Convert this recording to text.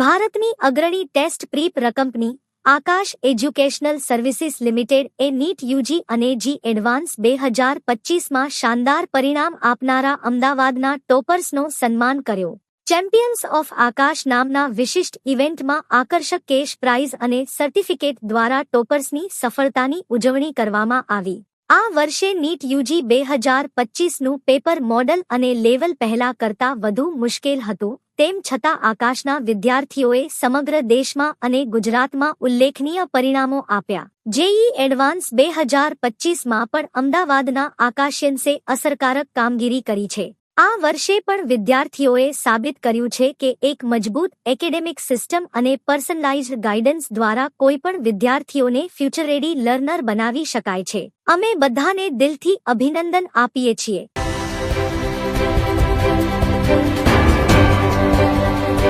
ભારતની અગ્રણી test prep કંપની આકાશ એજ્યુકેશનલ સર્વિસીસ લિમિટેડ એ નીટ યુજી અને જી એડવાન્સ બે હજાર પચીસમાં શાનદાર પરિણામ આપનારા અમદાવાદના ટોપર્સનો સન્માન કર્યો. ચેમ્પિયન્સ ઓફ આકાશ નામના વિશિષ્ટ ઇવેન્ટમાં આકર્ષક કેશ પ્રાઇઝ અને સર્ટિફિકેટ દ્વારા ટોપર્સની સફળતાની ઉજવણી કરવામાં આવી. આ વર્ષે નીટ યુજી બે હજાર પચીસનું પેપર મોડલ અને લેવલ પહેલા કરતાં વધુ મુશ્કેલ હતું, તેમ છતાં આકાશના વિદ્યાર્થીઓએ સમગ્ર દેશમાં અને ગુજરાતમાં ઉલ્લેખનીય પરિણામો આપ્યા. જેઈ એડવાન્સ બે હજાર પચીસમાં પણ અમદાવાદના આકાશિયન્સે અસરકારક કામગીરી કરી છે. આ વર્ષે પણ વિદ્યાર્થીઓએ સાબિત કર્યું છે કે એક મજબૂત એકેડેમિક સિસ્ટમ અને પર્સનલાઇઝ્ડ ગાઈડન્સ દ્વારા કોઈપણ વિદ્યાર્થીઓને ફ્યુચર રેડી લર્નર બનાવી શકાય છે. અમે બધાને દિલથી અભિનંદન આપીએ છીએ.